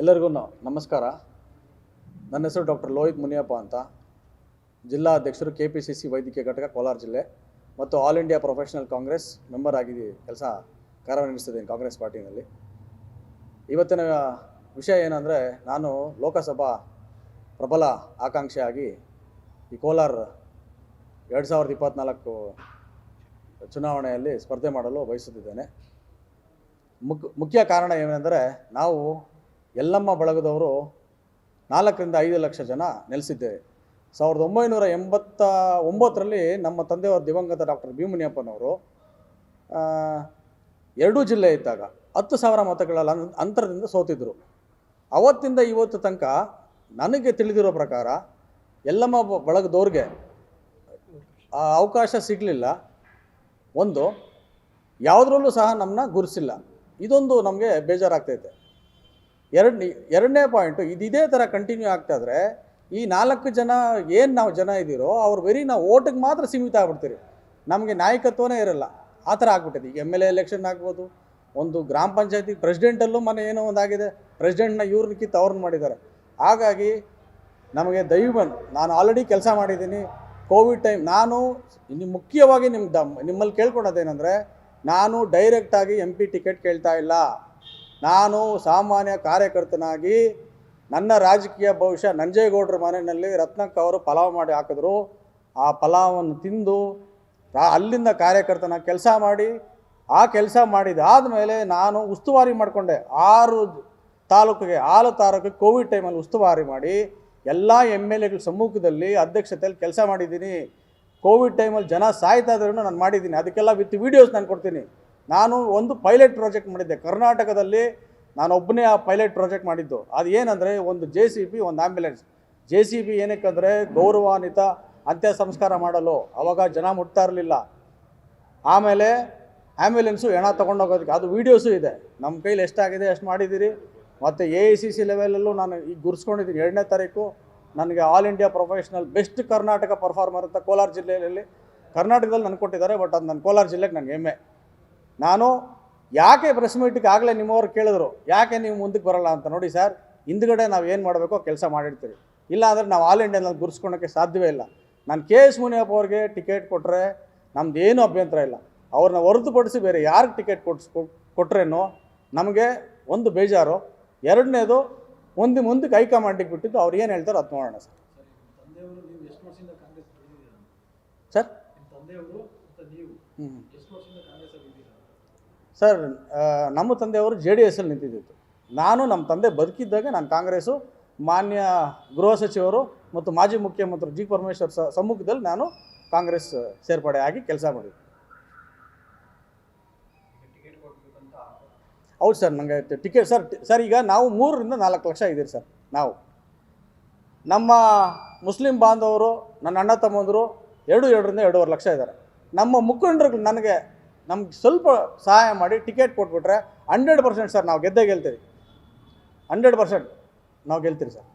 ಎಲ್ಲರಿಗೂ ನಮಸ್ಕಾರ. ನನ್ನ ಹೆಸರು ಡಾಕ್ಟರ್ ಲೋಹಿತ್ ಮುನಿಯಪ್ಪ ಅಂತ. ಜಿಲ್ಲಾ ಅಧ್ಯಕ್ಷರು ಕೆ ಪಿ ಸಿ ಸಿ ವೈದ್ಯಕೀಯ ಘಟಕ ಕೋಲಾರ ಜಿಲ್ಲೆ ಮತ್ತು all India professional Congress member ಆಗಿ ಕೆಲಸ ಕಾರ್ಯನಿರ್ವಹಿಸ್ತಿದ್ದೀನಿ ಕಾಂಗ್ರೆಸ್ ಪಾರ್ಟಿನಲ್ಲಿ. ಇವತ್ತಿನ ವಿಷಯ ಏನಂದರೆ ನಾನು ಲೋಕಸಭಾ ಪ್ರಬಲ ಆಕಾಂಕ್ಷೆಯಾಗಿ ಈ ಕೋಲಾರ ಎರಡು ಸಾವಿರದ ಇಪ್ಪತ್ತ್ನಾಲ್ಕು ಚುನಾವಣೆಯಲ್ಲಿ ಸ್ಪರ್ಧೆ ಮಾಡಲು ಬಯಸುತ್ತಿದ್ದೇನೆ. ಮುಖ್ಯ ಕಾರಣ ಏನೆಂದರೆ ನಾವು ಯಲ್ಲಮ್ಮ ಬಳಗದವರು ನಾಲ್ಕರಿಂದ ಐದು ಲಕ್ಷ ಜನ ನೆಲೆಸಿದ್ದೇವೆ ಸಾವಿರದ ಒಂಬೈನೂರ ಎಂಬತ್ತ ಒಂಬತ್ತರಲ್ಲಿ ನಮ್ಮ ತಂದೆಯವರು ದಿವಂಗತ ಡಾಕ್ಟರ್ ಭೀಮನಿಯಪ್ಪನವರು ಆ, ಎರಡೂ ಜಿಲ್ಲೆ ಇದ್ದಾಗ ಹತ್ತು ಸಾವಿರ ಮತಗಳ ಅಂತರದಿಂದ ಸೋತಿದ್ದರು ಅವತ್ತಿಂದ ಇವತ್ತು ತನಕ ನನಗೆ ತಿಳಿದಿರೋ ಪ್ರಕಾರ ಯಲ್ಲಮ್ಮ ಬ- ಬಳಗದವ್ರಿಗೆ ಆ ಅವಕಾಶ ಸಿಗಲಿಲ್ಲ. ಒಂದು ಯಾವುದ್ರಲ್ಲೂ ಸಹ ನಮ್ಮನ್ನ ಗುರುಸಿಲ್ಲ ಇದೊಂದು ನಮಗೆ ಬೇಜಾರಾಗ್ತೈತೆ. ಎರಡು ಎರಡನೇ ಪಾಯಿಂಟು, ಇದು ಇದೇ ಥರ ಕಂಟಿನ್ಯೂ ಆಗ್ತಾ ಇದ್ರೆ, ಈ ನಾಲ್ಕು ಜನ ಏನು ನಾವು ಜನ ಇದ್ದೀರೋ ಅವ್ರು ವೆರಿ ನಾವು ಓಟಿಗೆ ಮಾತ್ರ ಸೀಮಿತ ಆಗ್ಬಿಡ್ತೀರಿ. ನಮಗೆ ನಾಯಕತ್ವನೇ ಇರಲ್ಲ. ಆ ಥರ ಆಗ್ಬಿಟ್ಟಿದೆ. ಎಂ ಎಲ್ ಎ ಎಲೆಕ್ಷನ್ ಆಗ್ಬೋದು, ಒಂದು ಗ್ರಾಮ ಪಂಚಾಯತಿ ಪ್ರೆಸಿಡೆಂಟಲ್ಲೂ ಮನೆ ಏನೋ ಒಂದಾಗಿದೆ ಪ್ರೆಸಿಡೆಂಟ್ನ ಇವ್ರನ್ನ ಕಿತ್ತು ಅವ್ರನ್ನ ಮಾಡಿದ್ದಾರೆ. ಹಾಗಾಗಿ ನಮಗೆ ದೈವನ್, ನಾನು ಆಲ್ರೆಡಿ ಕೆಲಸ ಮಾಡಿದ್ದೀನಿ. ಕೋವಿಡ್ ಟೈಮ್, ನಾನು ಇನ್ನು ಮುಖ್ಯವಾಗಿ ನಿಮ್ಮ ದಮ್ ನಿಮ್ಮಲ್ಲಿ ಕೇಳ್ಕೊಳೋದೇನೆಂದರೆ ನಾನು ಡೈರೆಕ್ಟಾಗಿ ಎಂ ಪಿ ಟಿಕೆಟ್ ಕೇಳ್ತಾ ಇಲ್ಲ. ನಾನು ಸಾಮಾನ್ಯ ಕಾರ್ಯಕರ್ತನಾಗಿ ನನ್ನ ರಾಜಕೀಯ ಭವಿಷ್ಯ ನಂಜೇಗೌಡರ ಮನೆಯಲ್ಲಿ ರತ್ನಕ್ಕ ಅವರು ಪಲಾವ್ ಮಾಡಿ ಹಾಕಿದ್ರು. ಆ ಪಲಾವನ್ನು ತಿಂದು ಅಲ್ಲಿಂದ ಕಾರ್ಯಕರ್ತನ ಕೆಲಸ ಮಾಡಿ, ಆ ಕೆಲಸ ಮಾಡಿದಾದ ಮೇಲೆ ನಾನು ಉಸ್ತುವಾರಿ ಮಾಡಿಕೊಂಡೆ. ಆರು ತಾಲೂಕಿಗೆ, ಆರು ತಾಲೂಕು ಕೋವಿಡ್ ಟೈಮಲ್ಲಿ ಉಸ್ತುವಾರಿ ಮಾಡಿ, ಎಲ್ಲ ಎಂ ಎಲ್ ಎಗಳ ಸಮ್ಮುಖದಲ್ಲಿ ಅಧ್ಯಕ್ಷತೆಯಲ್ಲಿ ಕೆಲಸ ಮಾಡಿದ್ದೀನಿ. ಕೋವಿಡ್ ಟೈಮಲ್ಲಿ ಜನ ಸಾಯ್ತಾ ಇದ್ರೂ ನಾನು ಮಾಡಿದ್ದೀನಿ. ಅದಕ್ಕೆಲ್ಲ ವಿತ್ ವೀಡಿಯೋಸ್ ನಾನು ಕೊಡ್ತೀನಿ. ನಾನು ಒಂದು ಪೈಲಟ್ ಪ್ರಾಜೆಕ್ಟ್ ಮಾಡಿದ್ದೆ. ಕರ್ನಾಟಕದಲ್ಲಿ ನಾನು ಒಬ್ಬನೇ ಆ ಪೈಲಟ್ ಪ್ರಾಜೆಕ್ಟ್ ಮಾಡಿದ್ದು. ಅದು ಏನಂದರೆ ಒಂದು ಜೆ ಸಿ ಬಿ ಒಂದು ಆ್ಯಂಬುಲೆನ್ಸ್ ಜೆ ಸಿ ಬಿ ಏನಕ್ಕಂದರೆ ಗೌರವಾನ್ವಿತ ಅಂತ್ಯ ಸಂಸ್ಕಾರ ಮಾಡಲು. ಅವಾಗ ಜನ ಮುಟ್ತಾ ಇರಲಿಲ್ಲ. ಆಮೇಲೆ ಆ್ಯಂಬುಲೆನ್ಸು ಹೆಣ ತೊಗೊಂಡೋಗೋದಕ್ಕೆ ಅದು ವೀಡಿಯೋಸು ಇದೆ. ನಮ್ಮ ಕೈಲಿ ಎಷ್ಟಾಗಿದೆ, ಎಷ್ಟು ಮಾಡಿದ್ದೀರಿ? ಮತ್ತು ಎ ಐ ಸಿ ಸಿ ಲೆವೆಲಲ್ಲೂ ನಾನು ಈಗ ಗುರ್ಸ್ಕೊಂಡಿದ್ದೀನಿ. ಎರಡನೇ ತಾರೀಕು ನನಗೆ all India professional best Karnataka performer ಅಂತ ಕೋಲಾರ ಜಿಲ್ಲೆಯಲ್ಲಿ, ಕರ್ನಾಟಕದಲ್ಲಿ ನನಗೆ ಕೊಟ್ಟಿದ್ದಾರೆ. ಬಟ್ ಅದು ನನ್ನ ಕೋಲಾರ ಜಿಲ್ಲೆಗೆ ನನಗೆ ಹೆಮ್ಮೆ. ನಾನು ಯಾಕೆ ಪ್ರೆಸ್ ಮೀಟಿಗೆ ಆಗಲೇ ನಿಮ್ಮವ್ರು ಕೇಳಿದ್ರು? ಯಾಕೆ ನೀವು ಮುಂದಕ್ಕೆ ಬರಲ್ಲ ಅಂತ ನೋಡಿ ಸರ್ ಹಿಂದ್ಗಡೆ ನಾವು ಏನು ಮಾಡಬೇಕೋ ಕೆಲಸ ಮಾಡಿರ್ತೀವಿ. ಇಲ್ಲ ಅಂದರೆ ನಾವು ಆಲ್ ಇಂಡಿಯಾದಲ್ಲಿ ಗುರ್ಸ್ಕೊಳೋಕ್ಕೆ ಸಾಧ್ಯವೇ ಇಲ್ಲ. ನಾನು ಕೆ ಎಸ್ ಮುನಿಯಪ್ಪ ಅವ್ರಿಗೆ ಟಿಕೆಟ್ ಕೊಟ್ಟರೆ ನಮ್ದು ಏನೂ ಅಭ್ಯಂತರ ಇಲ್ಲ. ಅವ್ರನ್ನ ಹೊರತುಪಡಿಸಿ ಬೇರೆ ಯಾರಿಗೆ ಟಿಕೆಟ್ ಕೊಟ್ಸ್ ಕೊಟ್ರೇನೋ ನಮಗೆ ಒಂದು ಬೇಜಾರು. ಎರಡನೇದು ಮುಂದೆ ಮುಂದಕ್ಕೆ ಹೈಕಮಾಂಡಿಗೆ ಬಿಟ್ಟಿದ್ದು ಅವ್ರು ಏನು ಹೇಳ್ತಾರೋ ಅದು ನೋಡೋಣ ಸರ್ ಸರ್ ಹ್ಞೂ ಎಷ್ಟು ವರ್ಷದಿಂದ ಕಾಂಗ್ರೆಸ್ ಅಲ್ಲಿ ಇದ್ದೀರಾ ಸರ್ ನಮ್ಮ ತಂದೆಯವರು ಜೆ ಡಿ ಎಸ್ಸಲ್ಲಿ ನಿಂತಿದ್ದಿತ್ತು. ನಾನು ನಮ್ಮ ತಂದೆ ಬದುಕಿದ್ದಾಗ ನಾನು ಕಾಂಗ್ರೆಸ್ಸು, ಮಾನ್ಯ ಗೃಹ ಸಚಿವರು ಮತ್ತು ಮಾಜಿ ಮುಖ್ಯಮಂತ್ರಿ ಜಿ ಪರಮೇಶ್ವರ್ ಸ, ಸಮ್ಮುಖದಲ್ಲಿ ನಾನು ಕಾಂಗ್ರೆಸ್ ಸೇರ್ಪಡೆ ಆಗಿ ಕೆಲಸ ಮಾಡಿದ್ದೆ. ಹೌದು ಸರ್ ನನಗೆ ಟಿಕೆಟ್, ಸರ್ ಸರ್, ಈಗ ನಾವು ಮೂರರಿಂದ ನಾಲ್ಕು ಲಕ್ಷ ಇದ್ದೀರಿ ಸರ್, ನಾವು. ನಮ್ಮ ಮುಸ್ಲಿಂ ಬಾಂಧವರು, ನನ್ನ ಅಣ್ಣ ತಮ್ಮಂದರು ಎರಡು, ಎರಡರಿಂದ ಎರಡೂವರೆ ಲಕ್ಷ ಇದ್ದಾರೆ. ನಮ್ಮ ಮುಖಂಡರು ನನಗೆ ನಮ್ಗೆ ಸ್ವಲ್ಪ ಸಹಾಯ ಮಾಡಿ ಟಿಕೆಟ್ ಕೊಟ್ಬಿಟ್ರೆ ಹಂಡ್ರೆಡ್ ಪರ್ಸೆಂಟ್ ಸರ್ ನಾವು ಗೆದ್ದೇ ಗೆಲ್ತೀವಿ. ಹಂಡ್ರೆಡ್ ಪರ್ಸೆಂಟ್ ನಾವು ಗೆಲ್ತೀರಿ ಸರ್.